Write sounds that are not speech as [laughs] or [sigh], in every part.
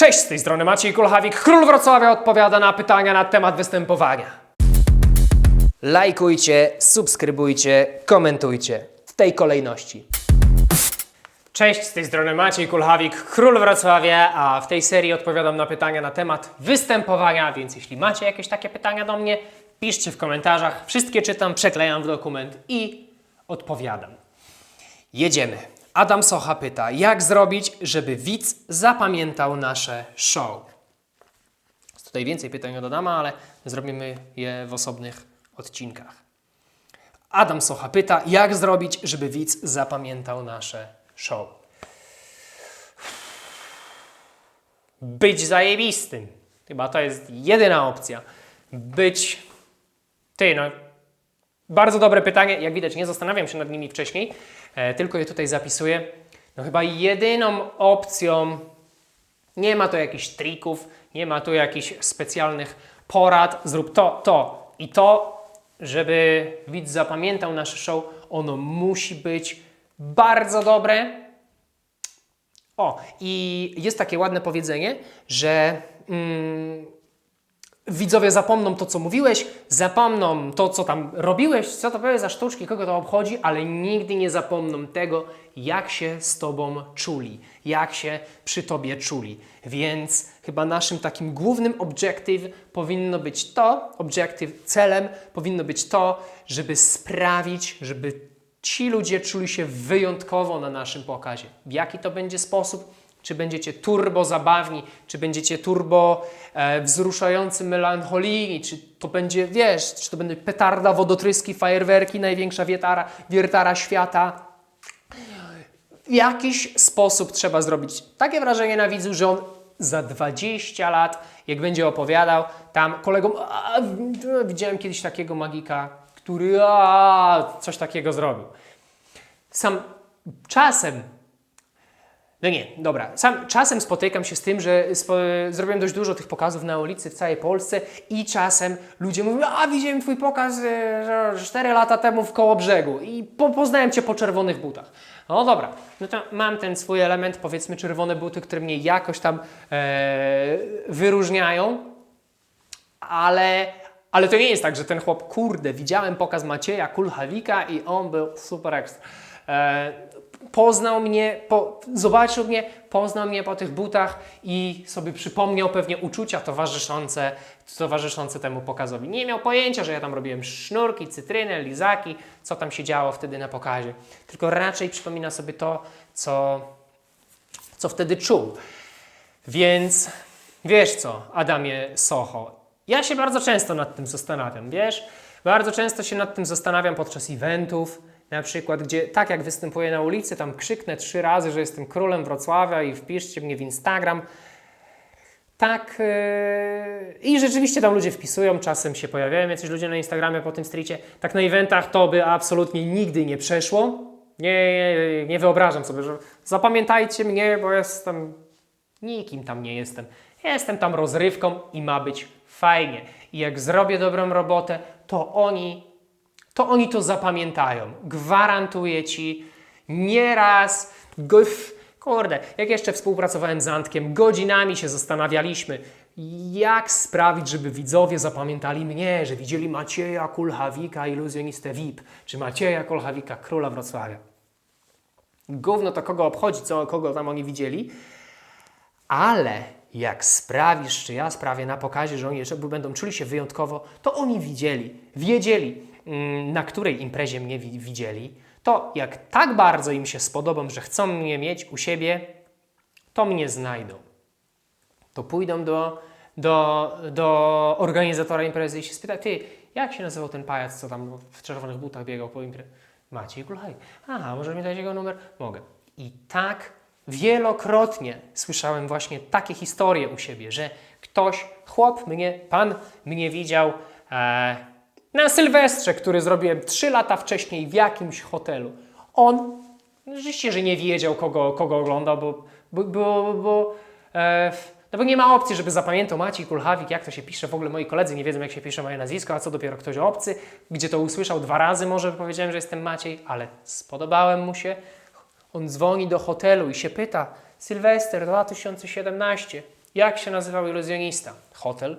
Cześć, z tej strony Maciej Kulchawik, król Wrocławia odpowiada na pytania na temat występowania. Lajkujcie, subskrybujcie, komentujcie w tej kolejności. Cześć, z tej strony Maciej Kulchawik, król Wrocławia, a w tej serii odpowiadam na pytania na temat występowania, więc jeśli macie jakieś takie pytania do mnie, piszcie w komentarzach. Wszystkie czytam, przeklejam w dokument i odpowiadam. Jedziemy. Adam Socha pyta, jak zrobić, żeby widz zapamiętał nasze show? Jest tutaj więcej pytań od Adama, ale zrobimy je w osobnych odcinkach. Adam Socha pyta, jak zrobić, żeby widz zapamiętał nasze show? Być zajebistym. Chyba to jest jedyna opcja. Być. Ty, no, bardzo dobre pytanie. Jak widać, nie zastanawiam się nad nimi wcześniej, e, tylko je tutaj zapisuję. No chyba jedyną opcją, nie ma tu jakichś trików, nie ma tu jakichś specjalnych porad, zrób to, to i to, żeby widz zapamiętał nasze show. Ono musi być bardzo dobre. O, i jest takie ładne powiedzenie, że mm, widzowie zapomną to, co mówiłeś, zapomną to, co tam robiłeś, co to były za sztuczki, kogo to obchodzi, ale nigdy nie zapomną tego, jak się z Tobą czuli, jak się przy Tobie czuli. Więc chyba naszym takim głównym objective powinno być to, objective, celem powinno być to, żeby sprawić, żeby ci ludzie czuli się wyjątkowo na naszym pokazie. W jaki to będzie sposób? Czy będziecie turbo zabawni, czy będziecie turbo e, wzruszający melancholijni, czy to będzie, wiesz, czy to będzie petarda, wodotryski, fajerwerki, największa wiertara, wiertara świata. W jakiś sposób trzeba zrobić takie wrażenie na widzu, że on za 20 lat, jak będzie opowiadał tam kolegom, a, widziałem kiedyś takiego magika, który a, coś takiego zrobił. Sam czasem no nie, dobra. Sam czasem spotykam się z tym, że spo, zrobiłem dość dużo tych pokazów na ulicy w całej Polsce i czasem ludzie mówią, a widziałem twój pokaz e, 4 lata temu w koło brzegu i po, poznałem cię po czerwonych butach. No dobra, no to mam ten swój element, powiedzmy czerwone buty, które mnie jakoś tam e, wyróżniają, ale, ale to nie jest tak, że ten chłop, kurde, widziałem pokaz Macieja Kulchawika i on był super ekstra. E, poznał mnie, po, zobaczył mnie, poznał mnie po tych butach i sobie przypomniał pewnie uczucia towarzyszące, towarzyszące temu pokazowi. Nie miał pojęcia, że ja tam robiłem sznurki, cytryny, lizaki, co tam się działo wtedy na pokazie. Tylko raczej przypomina sobie to, co, co wtedy czuł. Więc wiesz co, Adamie Socho, ja się bardzo często nad tym zastanawiam, wiesz? Bardzo często się nad tym zastanawiam podczas eventów, na przykład, gdzie tak jak występuję na ulicy, tam krzyknę trzy razy, że jestem królem Wrocławia i wpiszcie mnie w Instagram. Tak, yy, i rzeczywiście tam ludzie wpisują, czasem się pojawiają jacyś ludzie na Instagramie po tym streetie. Tak na eventach to by absolutnie nigdy nie przeszło. Nie, nie, nie wyobrażam sobie, że zapamiętajcie mnie, bo jestem nikim tam nie jestem. Jestem tam rozrywką i ma być fajnie. I jak zrobię dobrą robotę, to oni to oni to zapamiętają. Gwarantuję Ci, nieraz, go, kurde, jak jeszcze współpracowałem z Antkiem, godzinami się zastanawialiśmy, jak sprawić, żeby widzowie zapamiętali mnie, że widzieli Macieja Kulchawika, iluzjonistę VIP, czy Macieja Kulchawika, króla Wrocławia. Gówno to kogo obchodzi, co, kogo tam oni widzieli, ale jak sprawisz, czy ja sprawię na pokazie, że oni żeby będą czuli się wyjątkowo, to oni widzieli, wiedzieli, na której imprezie mnie wi- widzieli, to jak tak bardzo im się spodobam, że chcą mnie mieć u siebie, to mnie znajdą. To pójdą do, do, do organizatora imprezy i się spytają, ty, jak się nazywał ten pajac, co tam w czerwonych butach biegał po imprezie? Maciej Kulhaj. A, może mi dać jego numer? Mogę. I tak wielokrotnie słyszałem właśnie takie historie u siebie, że ktoś, chłop mnie, pan mnie widział e, na Sylwestrze, który zrobiłem 3 lata wcześniej w jakimś hotelu. On, rzeczywiście, że nie wiedział, kogo, kogo oglądał, bo, bo, bo, bo e, no bo nie ma opcji, żeby zapamiętał Maciej Kulchawik, jak to się pisze. W ogóle moi koledzy nie wiedzą, jak się pisze moje nazwisko, a co dopiero ktoś obcy, gdzie to usłyszał dwa razy może powiedziałem, że jestem Maciej, ale spodobałem mu się. On dzwoni do hotelu i się pyta, Sylwester 2017, Jak się nazywał iluzjonista? Hotel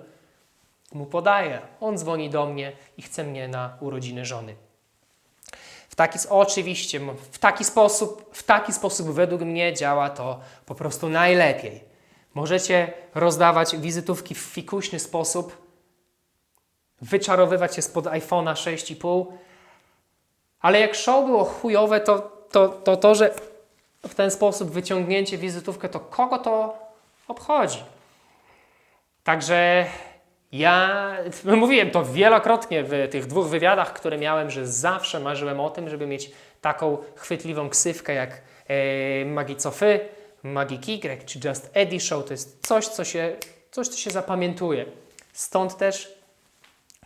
mu podaje. On dzwoni do mnie i chce mnie na urodziny żony. W taki, oczywiście, w taki, sposób, w taki sposób według mnie działa to po prostu najlepiej. Możecie rozdawać wizytówki w fikuśny sposób, wyczarowywać je spod iPhone'a 6,5, ale jak show było chujowe, to to, to to, że w ten sposób wyciągnięcie wizytówkę, to kogo to obchodzi? Także ja [laughs] mówiłem to wielokrotnie w tych dwóch wywiadach, które miałem, że zawsze marzyłem o tym, żeby mieć taką chwytliwą ksywkę jak e, Magi Cofy, Magi Kigrek czy Just Eddie Show. To jest coś, co się, coś, co się zapamiętuje. Stąd też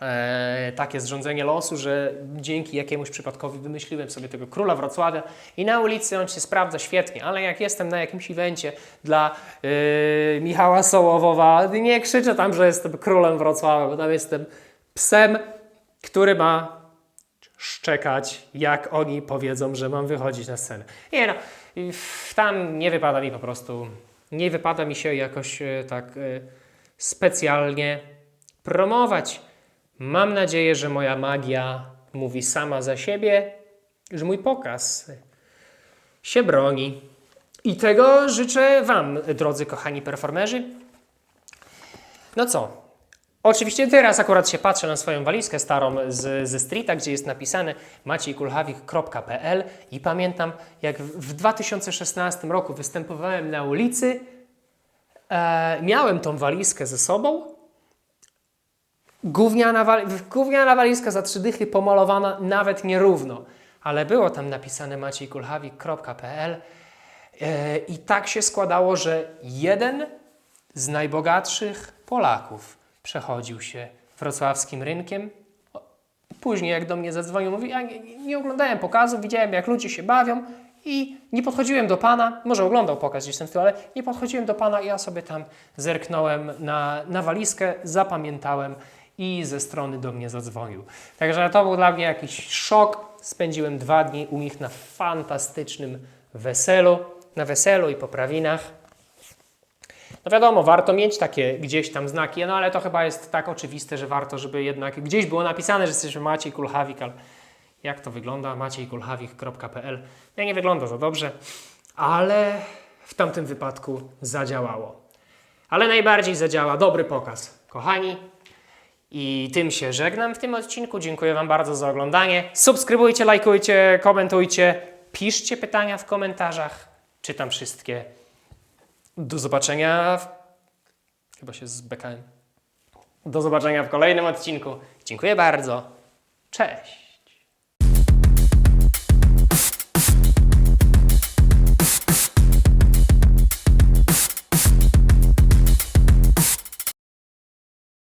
e, takie zrządzenie losu, że dzięki jakiemuś przypadkowi wymyśliłem sobie tego króla Wrocławia i na ulicy on się sprawdza świetnie, ale jak jestem na jakimś evencie dla e, Michała Sołowowa, nie krzyczę tam, że jestem królem Wrocławia, bo tam jestem psem, który ma szczekać, jak oni powiedzą, że mam wychodzić na scenę. Nie no, tam nie wypada mi po prostu, nie wypada mi się jakoś e, tak e, specjalnie promować. Mam nadzieję, że moja magia mówi sama za siebie, że mój pokaz się broni. I tego życzę Wam, drodzy kochani performerzy. No co? Oczywiście teraz akurat się patrzę na swoją walizkę starą z, ze streeta, gdzie jest napisane maciejkulhawik.pl i pamiętam, jak w 2016 roku występowałem na ulicy, e, miałem tą walizkę ze sobą, Gówniana, gówniana walizka za trzy dychy pomalowana nawet nierówno, ale było tam napisane maciejkulhawik.pl e, i tak się składało, że jeden z najbogatszych Polaków przechodził się wrocławskim rynkiem. Później jak do mnie zadzwonił, mówi, ja nie, nie oglądałem pokazu, widziałem jak ludzie się bawią i nie podchodziłem do pana, może oglądał pokaz gdzieś tam w tym, ale nie podchodziłem do pana. I ja sobie tam zerknąłem na, na walizkę, zapamiętałem i ze strony do mnie zadzwonił. Także to był dla mnie jakiś szok. Spędziłem dwa dni u nich na fantastycznym weselu, na weselu i poprawinach. No wiadomo, warto mieć takie gdzieś tam znaki, no ale to chyba jest tak oczywiste, że warto, żeby jednak gdzieś było napisane, że jesteśmy Maciej Kulhawik, ale jak to wygląda? maciejkulhawik.pl No nie wygląda za dobrze, ale w tamtym wypadku zadziałało. Ale najbardziej zadziała dobry pokaz. Kochani, i tym się żegnam w tym odcinku. Dziękuję Wam bardzo za oglądanie. Subskrybujcie, lajkujcie, komentujcie, piszcie pytania w komentarzach. Czytam wszystkie. Do zobaczenia. W... Chyba się zbekałem. Do zobaczenia w kolejnym odcinku. Dziękuję bardzo. Cześć.